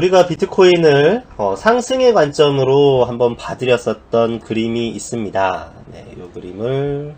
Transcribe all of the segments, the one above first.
우리가 비트코인을 어, 상승의 관점으로 한번 봐드렸었던 그림이 있습니다. 네, 이 그림을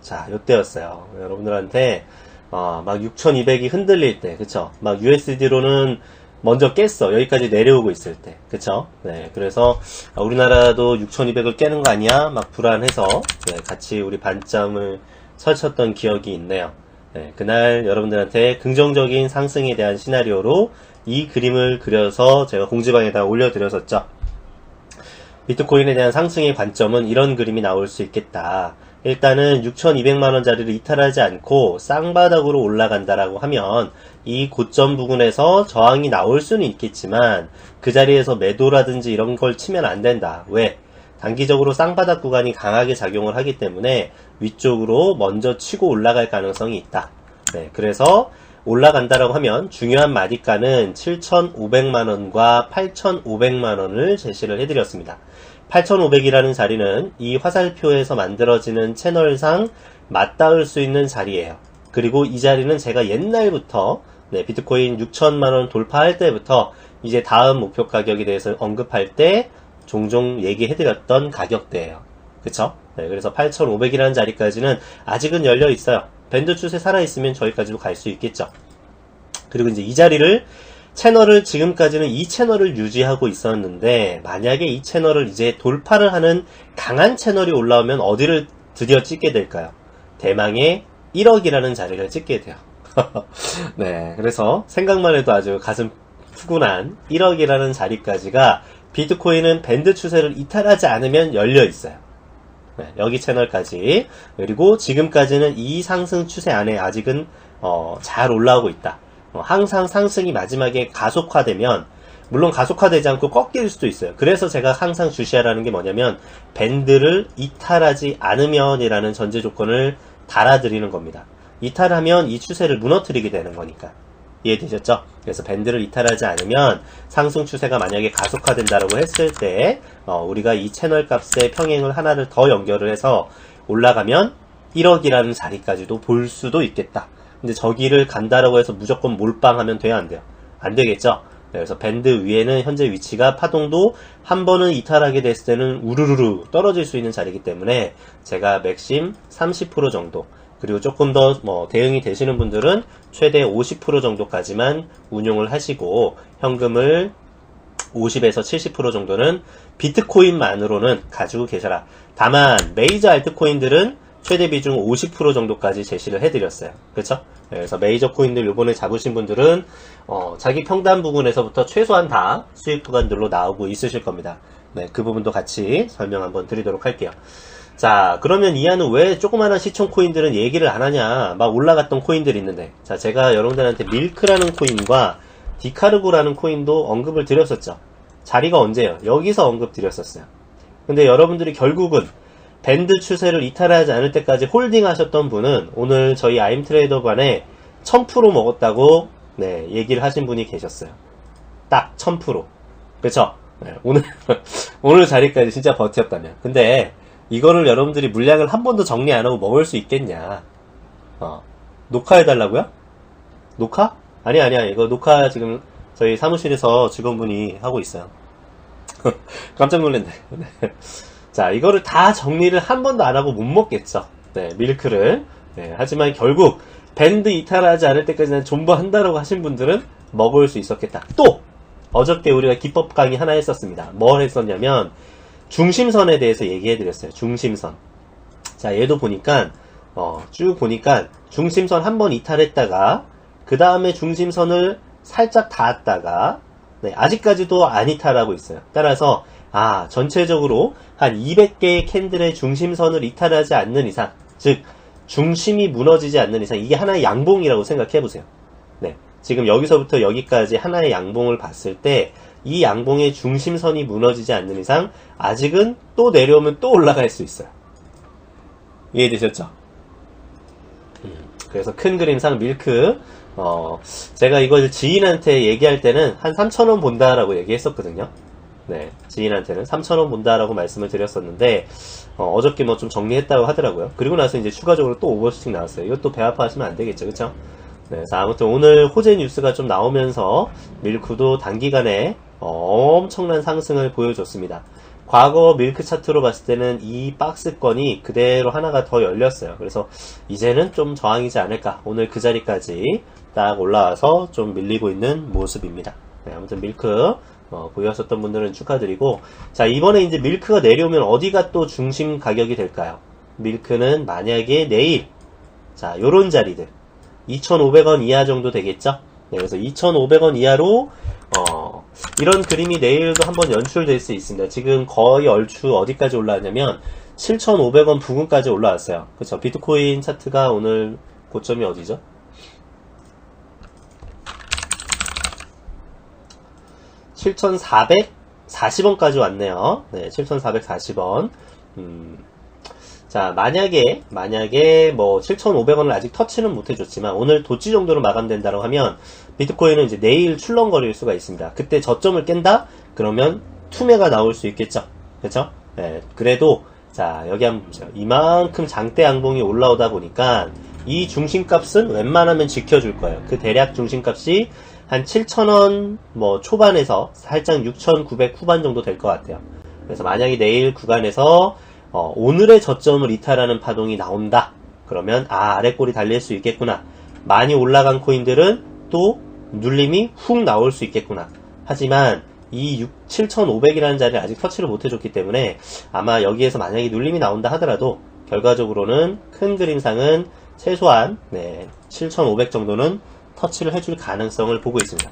자, 요때였어요. 여러분들한테 어, 막 6,200이 흔들릴 때, 그쵸? 막 USD로는 먼저 깼어. 여기까지 내려오고 있을 때, 그쵸? 네, 그래서 아, 우리나라도 6,200을 깨는 거 아니야? 막 불안해서 네, 같이 우리 반점을 설쳤던 기억이 있네요. 네, 그날 여러분들한테 긍정적인 상승에 대한 시나리오로 이 그림을 그려서 제가 공지방에다 올려드렸었죠. 비트코인에 대한 상승의 관점은 이런 그림이 나올 수 있겠다. 일단은 6,200만원짜리를 이탈하지 않고 쌍바닥으로 올라간다라고 하면 이 고점 부근에서 저항이 나올 수는 있겠지만 그 자리에서 매도라든지 이런 걸 치면 안 된다. 왜? 단기적으로 쌍바닥 구간이 강하게 작용을 하기 때문에 위쪽으로 먼저 치고 올라갈 가능성이 있다. 네, 그래서 올라간다라고 하면 중요한 마디가는 7,500만원과 8,500만원을 제시를 해드렸습니다. 8,500이라는 자리는 이 화살표에서 만들어지는 채널상 맞닿을 수 있는 자리예요. 그리고 이 자리는 제가 옛날부터 네, 비트코인 6천만원 돌파할 때부터 이제 다음 목표 가격에 대해서 언급할 때 종종 얘기해드렸던 가격대예요. 그쵸? 네, 그래서 8,500이라는 자리까지는 아직은 열려 있어요. 밴드 추세 살아있으면 저기까지도 갈 수 있겠죠. 그리고 이제 이 자리를 채널을 지금까지는 이 채널을 유지하고 있었는데 만약에 이 채널을 이제 돌파를 하는 강한 채널이 올라오면 어디를 드디어 찍게 될까요? 대망의 1억이라는 자리를 찍게 돼요. 네, 그래서 생각만 해도 아주 가슴 푸근한 1억이라는 자리까지가 비트코인은 밴드 추세를 이탈하지 않으면 열려 있어요. 네, 여기 채널까지 그리고 지금까지는 이 상승 추세 안에 아직은 어, 잘 올라오고 있다. 어, 항상 상승이 마지막에 가속화되면 물론 가속화되지 않고 꺾일 수도 있어요. 그래서 제가 항상 주시하라는 게 뭐냐면 밴드를 이탈하지 않으면이라는 전제 조건을 달아드리는 겁니다. 이탈하면 이 추세를 무너뜨리게 되는 거니까. 이해되셨죠? 그래서 밴드를 이탈하지 않으면 상승 추세가 만약에 가속화된다라고 했을 때 어, 우리가 이 채널 값의 평행을 하나를 더 연결을 해서 올라가면 1억이라는 자리까지도 볼 수도 있겠다. 근데 저기를 간다라고 해서 무조건 몰빵하면 돼요, 안 돼요? 안 되겠죠? 네, 그래서 밴드 위에는 현재 위치가 파동도 한 번은 이탈하게 됐을 때는 우르르르 떨어질 수 있는 자리이기 때문에 제가 맥심 30% 정도 그리고 조금 더 뭐 대응이 되시는 분들은 최대 50% 정도까지만 운용을 하시고 현금을 50에서 70% 정도는 비트코인만으로는 가지고 계셔라. 다만 메이저 알트코인들은 최대 비중 50% 정도까지 제시를 해드렸어요. 그렇죠? 그래서 메이저 코인들 요번에 잡으신 분들은 어, 자기 평단 부분에서부터 최소한 다 수익 구간들로 나오고 있으실 겁니다. 네, 그 부분도 같이 설명 한번 드리도록 할게요. 자, 그러면 이 안은 왜 조그마한 시총 코인들은 얘기를 안 하냐? 막 올라갔던 코인들이 있는데. 자, 제가 여러분들한테 밀크라는 코인과 디카르고라는 코인도 언급을 드렸었죠. 자리가 언제요? 여기서 언급 드렸었어요. 근데 여러분들이 결국은 밴드 추세를 이탈하지 않을 때까지 홀딩 하셨던 분은 오늘 저희 아임 트레이더관에 1000% 먹었다고 네, 얘기를 하신 분이 계셨어요. 딱 1000%. 그쵸? 네, 오늘, 오늘 자리까지 진짜 버텼다면. 근데 이거를 여러분들이 물량을 한 번도 정리 안 하고 먹을 수 있겠냐. 어, 녹화해달라고요? 녹화? 아니, 아니야. 이거 녹화 지금 저희 사무실에서 직원분이 하고 있어요. 깜짝 놀랐네. 네. 자, 이거를 다 정리를 한 번도 안 하고 못 먹겠죠. 네, 밀크를. 네, 하지만 결국 밴드 이탈하지 않을 때까지는 존버한다라고 하신 분들은 먹을 수 있었겠다. 또! 어저께 우리가 기법 강의 하나 했었습니다. 뭘 했었냐면, 중심선에 대해서 얘기해 드렸어요. 중심선. 자, 얘도 보니까, 어, 쭉 보니까, 중심선 한 번 이탈했다가, 그 다음에 중심선을 살짝 닿았다가, 네, 아직까지도 안 이탈하고 있어요. 따라서, 아, 전체적으로 한 200개의 캔들의 중심선을 이탈하지 않는 이상, 즉, 중심이 무너지지 않는 이상, 이게 하나의 양봉이라고 생각해 보세요. 네. 지금 여기서부터 여기까지 하나의 양봉을 봤을 때, 이 양봉의 중심선이 무너지지 않는 이상, 아직은 또 내려오면 또 올라갈 수 있어요. 이해되셨죠? 음, 그래서 큰 그림상 밀크, 어, 제가 이걸 지인한테 얘기할 때는 한 3,000원 본다라고 얘기했었거든요. 네, 지인한테는 3,000원 본다라고 말씀을 드렸었는데, 어, 저께 뭐 좀 정리했다고 하더라고요. 그리고 나서 이제 추가적으로 또 오버슈팅 나왔어요. 이것도 배 아파 하시면 안 되겠죠, 그쵸? 네, 아무튼 오늘 호재 뉴스가 좀 나오면서 밀크도 단기간에 엄청난 상승을 보여줬습니다. 과거 밀크 차트로 봤을 때는 이 박스권이 그대로 하나가 더 열렸어요. 그래서 이제는 좀 저항이지 않을까. 오늘 그 자리까지 딱 올라와서 좀 밀리고 있는 모습입니다. 네, 아무튼 밀크 어, 보유하셨던 분들은 축하드리고 자 이번에 이제 밀크가 내려오면 어디가 또 중심 가격이 될까요? 밀크는 만약에 내일 자 요런 자리들 2,500원 이하 정도 되겠죠? 네, 그래서 2,500원 이하로 어, 이런 그림이 내일도 한번 연출될 수 있습니다. 지금 거의 얼추 어디까지 올라왔냐면 7,500원 부근까지 올라왔어요. 그쵸? 비트코인 차트가 오늘 고점이 어디죠? (7,440원까지) 왔네요. 네, (7,440원) 음, 자, 만약에, 만약에, 뭐, 7,500원을 아직 터치는 못 해줬지만, 오늘 도치 정도로 마감된다고 하면, 비트코인은 이제 내일 출렁거릴 수가 있습니다. 그때 저점을 깬다? 그러면 투매가 나올 수 있겠죠. 그쵸? 예, 그래도, 자, 여기 한번 보세요. 이만큼 장대 양봉이 올라오다 보니까, 이 중심값은 웬만하면 지켜줄 거예요. 그 대략 중심값이 한 7,000원, 뭐, 초반에서 살짝 6,900 후반 정도 될 것 같아요. 그래서 만약에 내일 구간에서 어, 오늘의 저점을 이탈하는 파동이 나온다. 그러면 아 아래골이 달릴 수 있겠구나. 많이 올라간 코인들은 또 눌림이 훅 나올 수 있겠구나. 하지만 이 7,500이라는 자리를 아직 터치를 못 해줬기 때문에 아마 여기에서 만약에 눌림이 나온다 하더라도 결과적으로는 큰 그림상은 최소한 네, 7,500 정도는 터치를 해줄 가능성을 보고 있습니다.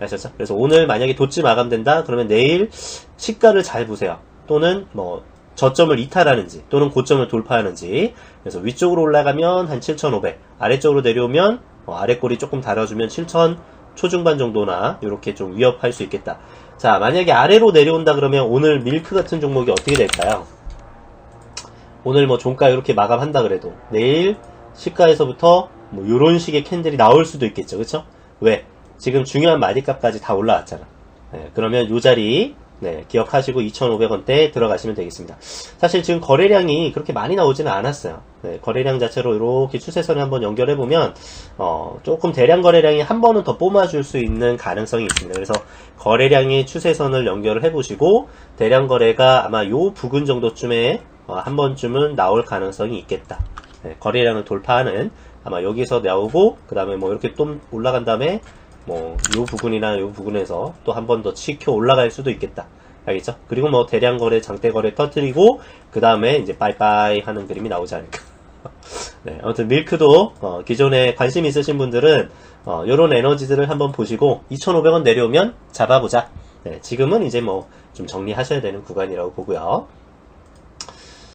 아셨죠? 그래서 오늘 만약에 도치 마감된다 그러면 내일 시가를 잘 보세요. 또는 뭐 저점을 이탈하는지 또는 고점을 돌파하는지. 그래서 위쪽으로 올라가면 한 7,500 아래쪽으로 내려오면 어, 아래골이 조금 달아주면 7,000 초중반 정도나 이렇게 좀 위협할 수 있겠다. 자 만약에 아래로 내려온다 그러면 오늘 밀크 같은 종목이 어떻게 될까요? 오늘 뭐 종가 이렇게 마감한다 그래도 내일 시가에서부터 뭐 이런 식의 캔들이 나올 수도 있겠죠. 그쵸? 왜? 지금 중요한 마디값까지 다 올라왔잖아. 네, 그러면 이 자리 네, 기억하시고 2,500원대 들어가시면 되겠습니다. 사실 지금 거래량이 그렇게 많이 나오지는 않았어요. 네, 거래량 자체로 이렇게 추세선을 한번 연결해 보면, 어, 조금 대량 거래량이 한 번은 더 뿜어줄 수 있는 가능성이 있습니다. 그래서 거래량의 추세선을 연결을 해보시고, 대량 거래가 아마 요 부근 정도쯤에 어, 한 번쯤은 나올 가능성이 있겠다. 네, 거래량을 돌파하는, 아마 여기서 나오고, 그 다음에 뭐 이렇게 또 올라간 다음에, 뭐, 요 부분이나 요 부분에서 또 한 번 더 치켜 올라갈 수도 있겠다. 알겠죠? 그리고 뭐, 대량 거래, 장대 거래 터트리고, 그 다음에 이제 빠이빠이 하는 그림이 나오지 않을까. 네, 아무튼 밀크도, 어, 기존에 관심 있으신 분들은, 어, 요런 에너지들을 한번 보시고, 2,500원 내려오면 잡아보자. 네, 지금은 이제 뭐, 좀 정리하셔야 되는 구간이라고 보고요.